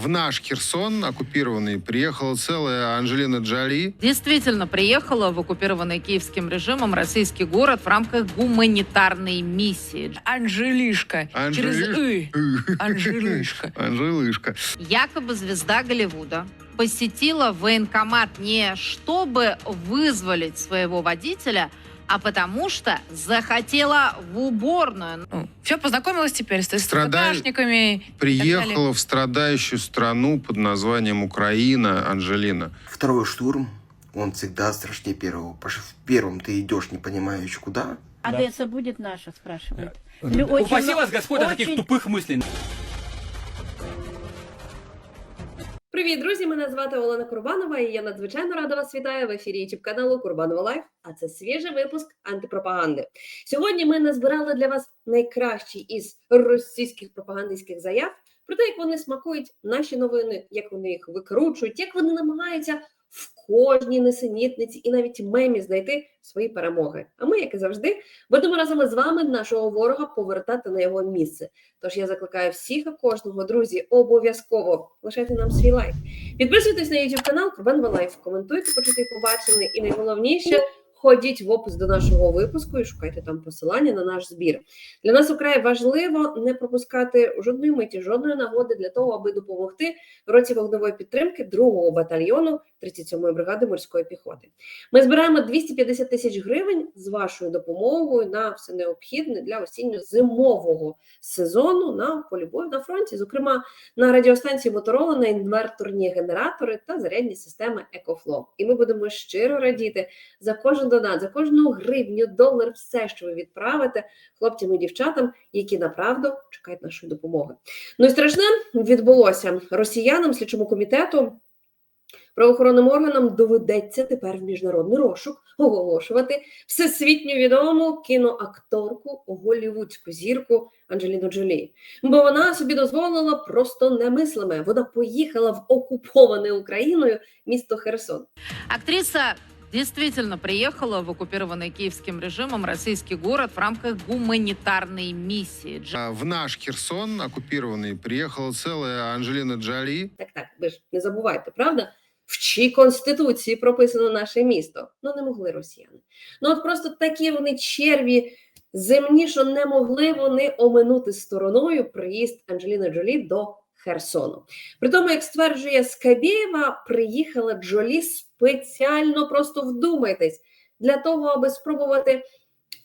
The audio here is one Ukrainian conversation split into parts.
в наш Херсон, оккупированный, приехала целая Анджелина Джоли. Действительно приехала в оккупированный киевским режимом российский город в рамках гуманитарной миссии. Анжелишка. Через Анжели- «ы». Анжелишка. Анжелышка. Якобы звезда Голливуда посетила военкомат не чтобы вызволить своего водителя, а потому что захотела в уборную. Ну, все, познакомилась теперь с СТКшниками. Приехала в страдающую страну под названием Украина Анжелина. Второй штурм, он всегда страшнее первого. Потому что в первом ты идешь, не понимаешь куда. Одесса будет наша, спрашивает. Э, Лю- очень Упаси вас Господь от таких очень- тупих мыслей. Привіт, друзі! Мене звати Олена Курбанова, і я надзвичайно рада вас вітаю в ефірі youtube каналу Курбанова Лайф. А це свіжий випуск антипропаганди. Сьогодні ми назбирали для вас найкращі із російських пропагандистських заяв про те, як вони смакують наші новини, як вони їх викручують, як вони намагаються в кожній несенітниці і навіть мемі знайти свої перемоги. А ми, як і завжди, будемо разом із вами нашого ворога повертати на його місце. Тож я закликаю всіх і кожного, друзі, обов'язково лишайте нам свій лайк. Підписуйтесь на YouTube канал Курбан Лайф, коментуйте, почути побачене, і найголовніше. Ходіть в опис до нашого випуску і шукайте там посилання на наш збір. Для нас украй важливо не пропускати жодної миті, жодної нагоди для того, аби допомогти році вогневої підтримки 2-го батальйону 37-ї бригади морської піхоти. Ми збираємо 250 тисяч гривень з вашою допомогою на все необхідне для осінньо-зимового сезону на полі бою на фронті, зокрема на радіостанції Моторола на інверторні генератори та зарядні системи EcoFlow. І ми будемо щиро радіти за кожен донат, за кожну гривню, долар, все, що ви відправите хлопцям і дівчатам, які направду чекають нашої допомоги. Ну і страшне відбулося росіянам, слідчому комітету. Правоохоронним органам доведеться тепер в міжнародний розшук оголошувати всесвітньо відому кіноакторку, голівудську зірку Анджеліну Джолі. Бо вона собі дозволила просто немислиме. Вона поїхала в окуповане Україною місто Херсон. Актриса действительно приехала в оккупированный киевским режимом российский город в рамках гуманитарной миссии. В наш Херсон, оккупированный, приехала целая Анджелина Джоли. Так, так, ви ж не забувайте, правда? В чій конституції прописано наше місто? Ну не могли росіяни. Ну от просто такі вони черві земні, що не могли вони оминути стороною приїзд Анджеліни Джолі до Херсону. При тому, як стверджує Скабєєва, приїхала Джолі спеціально, просто вдумайтесь, для того, аби спробувати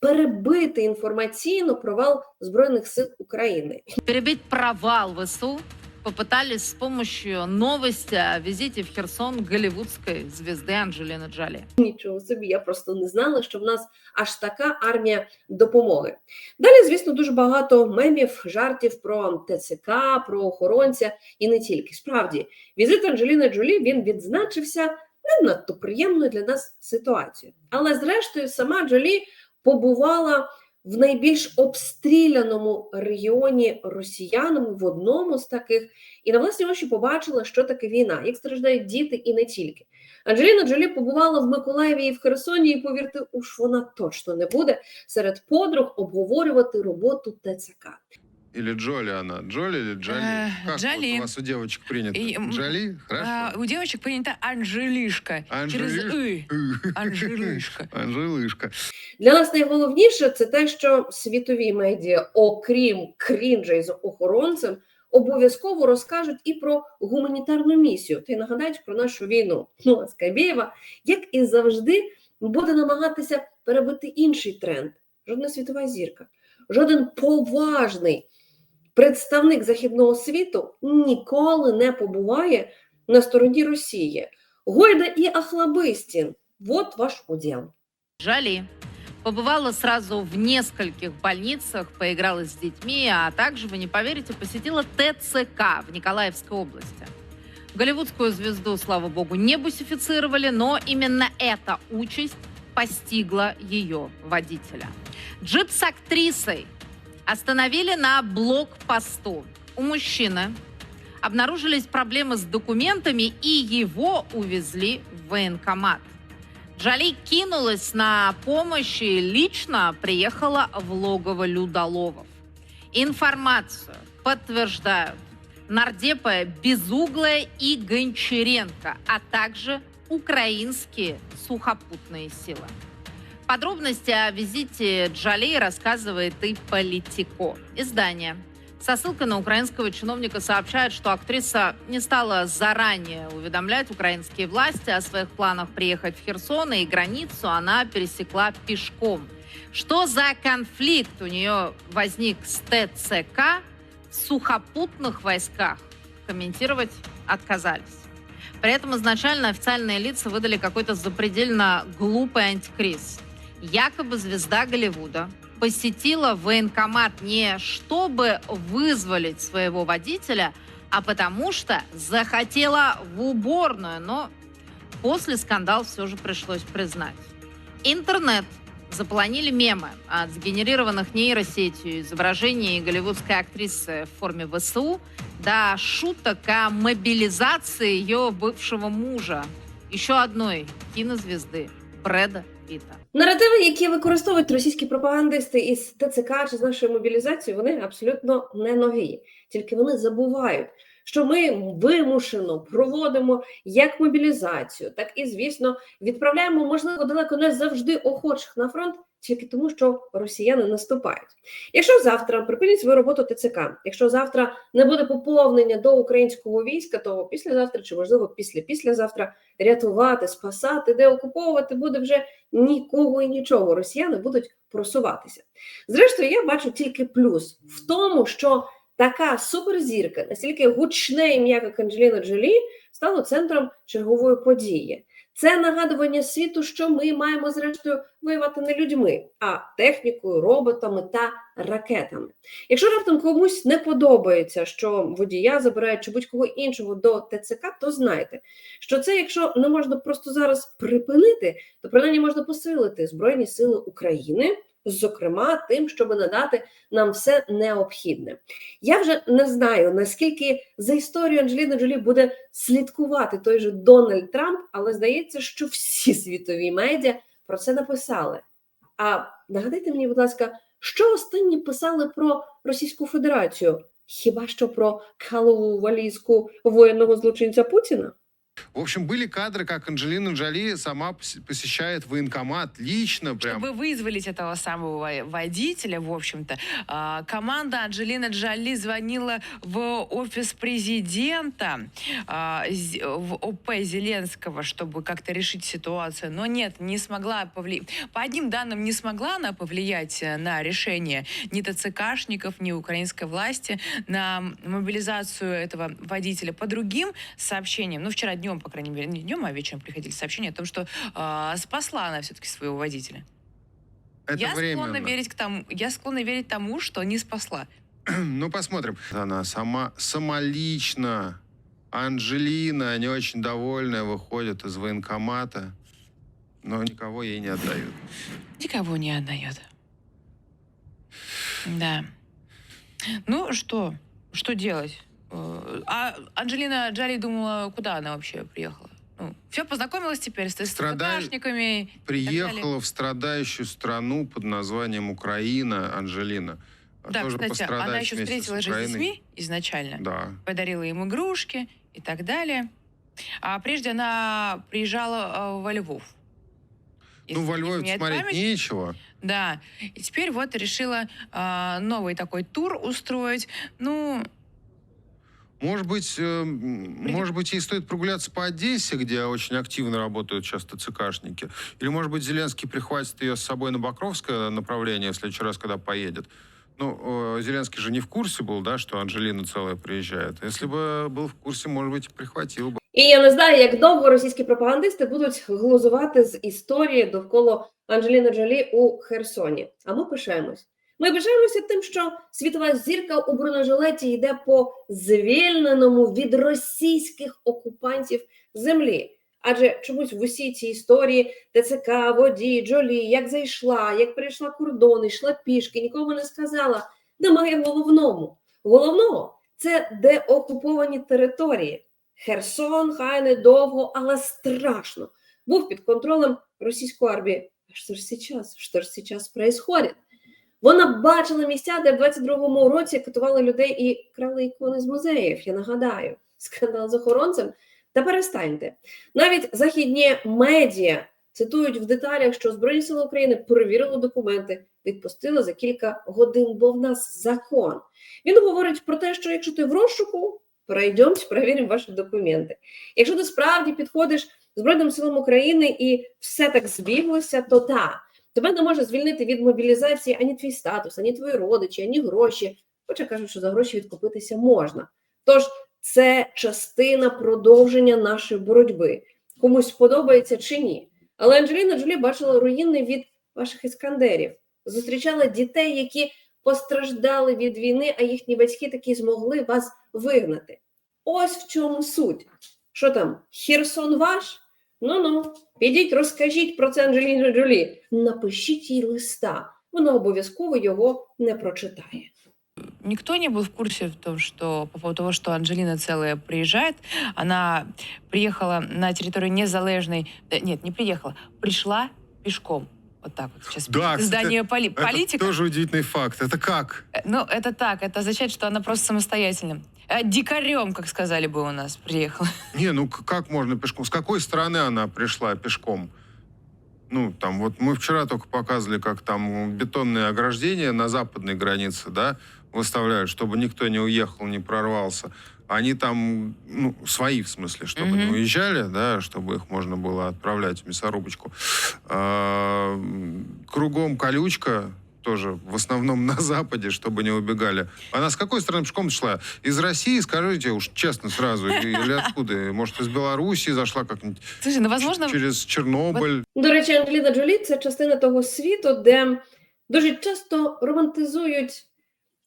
перебити інформаційно провал Збройних сил України. перебити провал ВСУ попытались с помощью новости о визите в Херсон голливудской звезды Анджелины Джоли. Нічого собі, я просто не знала, що в нас аж така армія допомоги. Далі, звісно, дуже багато мемів, жартів про ТЦК, про охоронця і не тільки. Справді, візит Анджеліни Джолі він відзначився не надто приємною для нас ситуацією. Але зрештою, сама Джолі побувала в найбільш обстріляному регіоні росіянами в одному з таких, і на власні очі побачила, що таке війна, як страждають діти і не тільки. Анджеліна Джолі побувала в Миколаєві і в Херсоні, і повірте, уж вона точно не буде серед подруг обговорювати роботу ТЦК. Или Джоли она? Джоли или Джоли? Э, как Джоли. вот у вас у девочек принято? И, м, Джоли? Хорошо. А, у девочек принято Анжелишка. Через Анжелиш- «ы». Э, Анжелишка. Анжелышка. Для нас найголовніше це те, що світові медіа, окрім крінжа із охоронцем, обов'язково розкажуть і про гуманітарну місію та й нагадають про нашу війну. Ну а Скабєєва, як і завжди, буде намагатися перебити інший тренд. Жодна світова зірка, жоден поважний представник західного світу ніколи не побуває на стороні Росії. Гойда і Ахлабистін. Вот ваш уділ. Джоли побывала сразу в нескольких больницах, поиграла с детьми, а также, вы не поверите, посетила ТЦК в Николаевской области. Голливудскую звезду, слава богу, не бусифицировали, но именно эта участь постигла ее водителя. Джип с актрисой остановили на блокпосту. У мужчины обнаружились проблемы с документами, и его увезли в военкомат. Джоли кинулась на помощь и лично приехала в логово Людоловов. Информацию подтверждают нардепы Безуглая и Гончаренко, а также украинские сухопутные силы. Подробности о визите Джалей рассказывает и Политико. Издание. Со ссылкой на украинского чиновника сообщает, что актриса не стала заранее уведомлять украинские власти о своих планах приехать в Херсон, и границу она пересекла пешком. Что за конфликт у нее возник с ТЦК в сухопутных войсках, комментировать отказались. При этом изначально официальные лица выдали какой-то запредельно глупый антикриз. Якобы звезда Голливуда посетила военкомат не чтобы вызволить своего водителя, а потому что захотела в уборную, но после скандала все же пришлось признать. Интернет заполонили мемы от сгенерированных нейросетью изображений голливудской актрисы в форме ВСУ до шуток о мобилизации ее бывшего мужа, еще одной кинозвезды Брэда Питта. Наративи, які використовують російські пропагандисти із ТЦК чи з нашою мобілізацією, вони абсолютно не нові. Тільки вони забувають, що ми вимушено проводимо як мобілізацію, так і, звісно, відправляємо, можливо, далеко не завжди охочих на фронт, тільки тому, що росіяни наступають. Якщо завтра припинять свою роботу ТЦК, якщо завтра не буде поповнення до українського війська, то післязавтра чи можливо після післязавтра рятувати, спасати, де окуповувати буде вже нікого і нічого. Росіяни будуть просуватися. Зрештою, я бачу тільки плюс в тому, що така суперзірка, настільки гучне ім'я, як Анджеліна Джолі, стало центром чергової події. Це нагадування світу, що ми маємо зрештою воювати не людьми, а технікою, роботами та ракетами. Якщо раптом комусь не подобається, що водія забирають чи будь-кого іншого до ТЦК, то знайте, що це, якщо не можна просто зараз припинити, то принаймні можна посилити Збройні Сили України, зокрема тим, щоб надати нам все необхідне. Я вже не знаю наскільки за історію Анджеліни Джолі буде слідкувати той же Дональд Трамп, але здається, що всі світові медіа про це написали. А нагадайте мені, будь ласка, що останні писали про Російську Федерацію? Хіба що про калову валізку воєнного злочинця Путіна? В общем, были кадры, как Анджелина Джоли сама пос- посещает военкомат лично, прям. Чтобы вызволить этого самого во- водителя, в общем-то, а, команда Анджелина Джоли звонила в офис президента а, в ОП Зеленского, чтобы как-то решить ситуацию. Но нет, не смогла повлиять. По одним данным, не смогла она повлиять э, на решение ни ТЦКшников, ни украинской власти на мобилизацию этого водителя. По другим сообщениям, ну, вчера днем, по крайней мере, не днем, а вечером приходили сообщения о том, что а, спасла она все-таки своего водителя. Это я временно. склонна верить к тому, я склонна верить тому, что не спасла. Ну, посмотрим. Она сама, самолично, Анджелина, не очень довольная, выходит из военкомата, но никого ей не отдают. Никого не отдает. Да. Ну что, что делать? Э, А Анджелина Джоли думала, куда она вообще приехала? Ну, все, познакомилась теперь с ТЦКшниками. Приехала в страдающую страну под названием Украина Анджелина. А Да, тоже кстати, она еще встретилась же с детьми изначально. Да. подарила им игрушки и так далее. А прежде она приезжала э, во Львов. Ну, Если во не Львове смотреть память. нечего. Да. И теперь вот решила а, новый такой тур устроить. Ну, Может быть, э, м, может быть, ей стоит прогуляться по Одессе, где очень активно работают сейчас ТЦКшники. Или, может быть, Зеленский прихватит ее с собой на Покровское направление в следующий раз, когда поедет. Ну, э, Зеленский же не в курсе был, да, что Анджелина целая приезжает. Если бы был в курсе, может быть, и прихватил бы. І я не знаю, як довго російські пропагандисти будуть глузувати з історії довкола Анджеліни Джолі у Херсоні. А ми пишаємось. Ми пишаємося тим, що світова зірка у бронежилеті йде по звільненому від російських окупантів землі. Адже чомусь в усій цій історії ТЦК, водій, Джолі, як зайшла, як перейшла кордон, йшла пішки, нікому не сказала. Немає головному. Головного це деокуповані території. Херсон, хай недовго, але страшно. Був під контролем російської армії. А що ж сейчас? Що ж сейчас происходит? Вона бачила місця, де в 22-му році катували людей і крали ікони з музеїв. Я нагадаю, скандал з охоронцем. Та перестаньте. Навіть західні медіа цитують в деталях, що Збройні сили України перевірили документи, відпустили за кілька годин, бо в нас закон. Він говорить про те, що якщо ти в розшуку, пройдемо, перевіримо ваші документи. Якщо ти справді підходиш Збройним силам України і все так збіглося, то так. Тебе не може звільнити від мобілізації ані твій статус, ані твої родичі, ані гроші. Хоча кажуть, що за гроші відкупитися можна. Тож це частина продовження нашої боротьби. Комусь сподобається чи ні. Але Анджеліна Джолі бачила руїни від ваших іскандерів, зустрічала дітей, які постраждали від війни, а їхні батьки таки змогли вас вигнати. Ось в чому суть. Що там, Херсон ваш? Ну ну, підіть, розкажіть про це Анджеліні Джолі. Напишіть їй листа. Вона обов'язково його не прочитає. Никто не был в курсе в том, что по поводу того, что Анжелина целая приезжает. Она приехала на территорию незалежной... да, Нет, не приехала. Пришла пешком. Вот так вот сейчас. Да, Издание поли- Это политика. тоже удивительный факт. Это как? Э, Ну, это так. Это означает, что она просто самостоятельным. Э, Дикарем, как сказали бы у нас, приехала. Не, ну как можно пешком? С какой стороны она пришла пешком? Ну, там, вот мы вчера только показывали, как там бетонные ограждения на западной границе, да, выставляют, чтобы никто не уехал, не прорвался. Они там, ну, свои в смысле, чтобы не Мгм. уезжали, да, чтобы их можно было отправлять в мясорубочку. А, м, кругом колючка, тоже в основном на Западе, чтобы не убегали. Она с какой стороны пешком шла? Из России, скажите уж честно сразу, или откуда? Может, из Белоруссии зашла как-нибудь Слушай, ну, возможно, через Чернобыль? До речі, Анджеліна Джолі це частина того світу, де дуже часто романтизують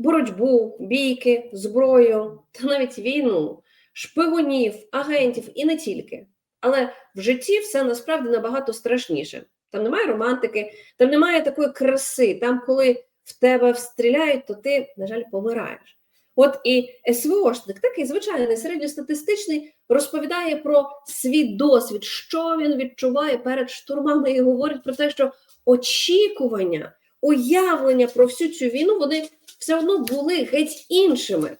боротьбу, бійки, зброю та навіть війну, шпигунів, агентів і не тільки. Але в житті все насправді набагато страшніше. Там немає романтики, там немає такої краси. Там, коли в тебе встріляють, то ти, на жаль, помираєш. От і СВОшник, такий звичайний середньостатистичний, розповідає про свій досвід, що він відчуває перед штурмами, і говорить про те, що очікування, уявлення про всю цю війну вони все одно були геть іншими.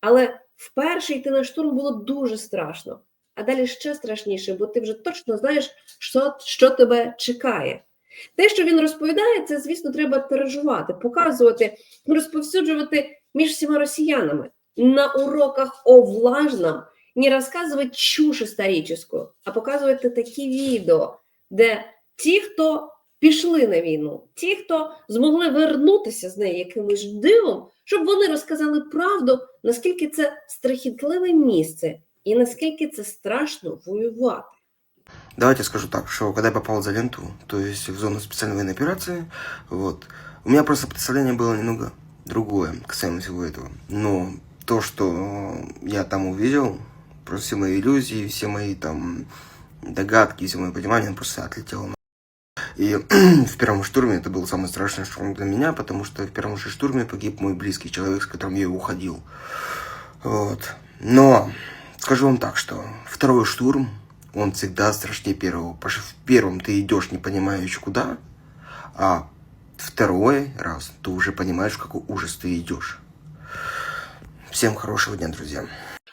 Але вперше йти на штурм було дуже страшно. А далі ще страшніше, бо ти вже точно знаєш, що, що тебе чекає. Те, що він розповідає, це, звісно, треба тиражувати, показувати, розповсюджувати між всіма росіянами. На уроках о не розказувати чушь історичну, а показувати такі відео, де ті, хто пішли на війну, ті, хто змогли вернутися з неї якимось дивом, щоб вони розказали правду, наскільки це страхітливе місце і наскільки це страшно воювати. Давайте скажу так, что когда я попал за ленту, то есть в зону специальной военной операции, вот, у меня просто представление было немного другое касаемо всего этого. Но то, что я там увидел, просто все мои иллюзии, все мои там догадки, все мое понимание, просто отлетело. И в первом штурме это был самый страшный штурм для меня, потому что в первом же штурме погиб мой близкий человек, с которым я уходил. Вот. Но скажу вам так, что второй штурм, он всегда страшнее первого. Потому что в первом ты идешь, не понимаешь куда, а второй раз ты уже понимаешь, в какой ужас ты идешь. Всем хорошего дня, друзья.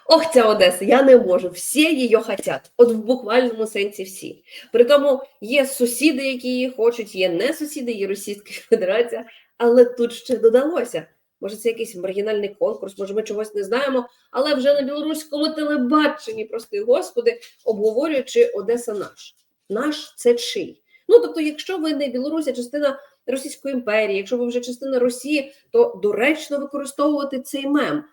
Ох, ця Одеса, я не можу. Всі її хотять. От в буквальному сенсі всі. При тому є сусіди, які її хочуть, є не сусіди, є Російська Федерація, але тут ще додалося. Може, це якийсь маргінальний конкурс, може, ми чогось не знаємо, але вже на білоруському телебаченні, прости господи, обговорюють, чи Одеса наш. Наш це чий. Ну тобто, якщо ви не Білорусь, а частина Російської імперії, якщо ви вже частина Росії, то доречно використовувати цей мем.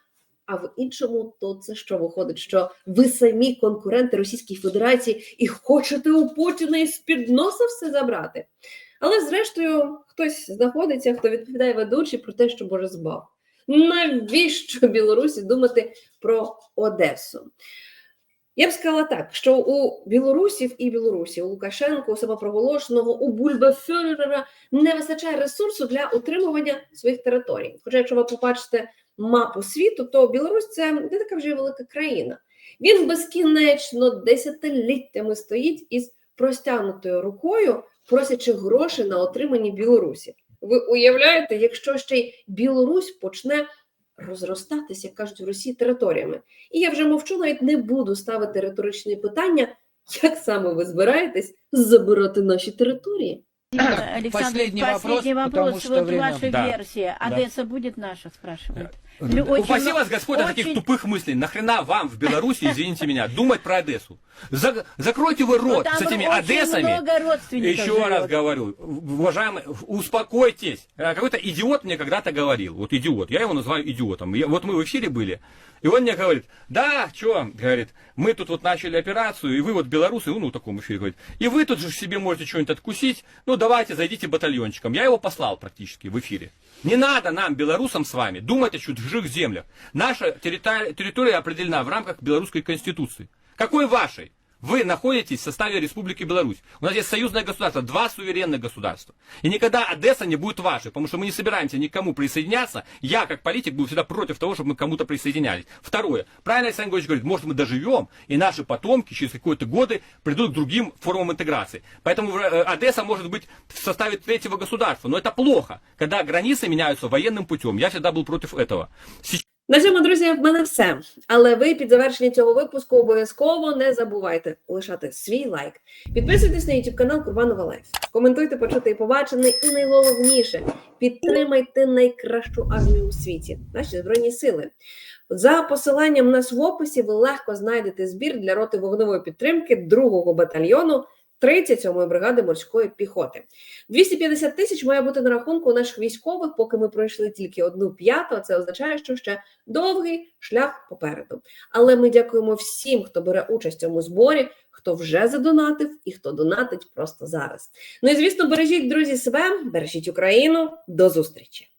А в іншому, то це що виходить, що ви самі конкуренти Російської Федерації і хочете у Путіна із під носа все забрати. Але зрештою хтось знаходиться, хто відповідає ведучий про те, що Боже збав. Навіщо Білорусі думати про Одесу? Я б сказала так, що у білорусів і Білорусі, у Лукашенко, у самопроголошеного, у Бульбафюрера не вистачає ресурсу для утримування своїх територій. Хоча, якщо ви побачите мапу світу, то Білорусь це не така вже велика країна. Він безкінечно десятиліттями стоїть із простягнутою рукою, просячи гроші на отримані Білорусі. Ви уявляєте, якщо ще й Білорусь почне розростатися, як кажуть в Росії, територіями. І я вже мовчу, навіть не буду ставити риторичні питання, як саме ви збираєтесь забирати наші території. Александр, Последний вопрос, последний вопрос. потому вот время- ваша Да. версия. Да. Будет наша, спрашивает. Упаси вас, Господь, от таких тупых мыслей. Нахрена вам в Беларуси, извините меня, думать про Одессу? За- закройте вы Ну, рот с этими Одессами. Еще раз говорю, уважаемый, успокойтесь. А Какой-то идиот мне когда-то говорил, вот идиот, я его называю идиотом. Вот мы в эфире были, и он мне говорит, да, что, говорит, мы тут вот начали операцию, и вы вот белорусы, ну, ну, в таком эфире говорит, и вы тут же себе можете что-нибудь откусить, ну, давайте, зайдите батальончиком. Я его послал практически в эфире. Не надо нам, белорусам, с вами думать о чужих землях. Наша территория, территория определена в рамках белорусской конституции. Какой вашей? Вы находитесь в составе Республики Беларусь. У нас есть союзное государство, два суверенных государства. И никогда Одесса не будет вашей, потому что мы не собираемся никому присоединяться. Я, как политик, буду всегда против того, чтобы мы кому-то присоединялись. Второе. Правильно Александр Григорьевич говорит, может, мы доживем, и наши потомки через какие-то годы придут к другим формам интеграции. Поэтому э, Одесса может быть в составе третьего государства. Но это плохо, когда границы меняются военным путем. Я всегда был против этого. Сейчас На цьому, друзі, в мене все. Але ви під завершення цього випуску обов'язково не забувайте лишати свій лайк. Підписуйтесь на YouTube канал Курбанова Лайф. Коментуйте, почути і побачене. І найголовніше підтримайте найкращу армію у світі, наші збройні сили. За посиланням у нас в описі ви легко знайдете збір для роти вогневої підтримки 2-го батальйону 37-ї бригади морської піхоти. 250 тисяч має бути на рахунку наших військових, поки ми пройшли тільки одну п'яту. Це означає, що ще довгий шлях попереду. Але ми дякуємо всім, хто бере участь в цьому зборі, хто вже задонатив і хто донатить просто зараз. Ну і звісно, бережіть друзі себе, бережіть Україну. До зустрічі!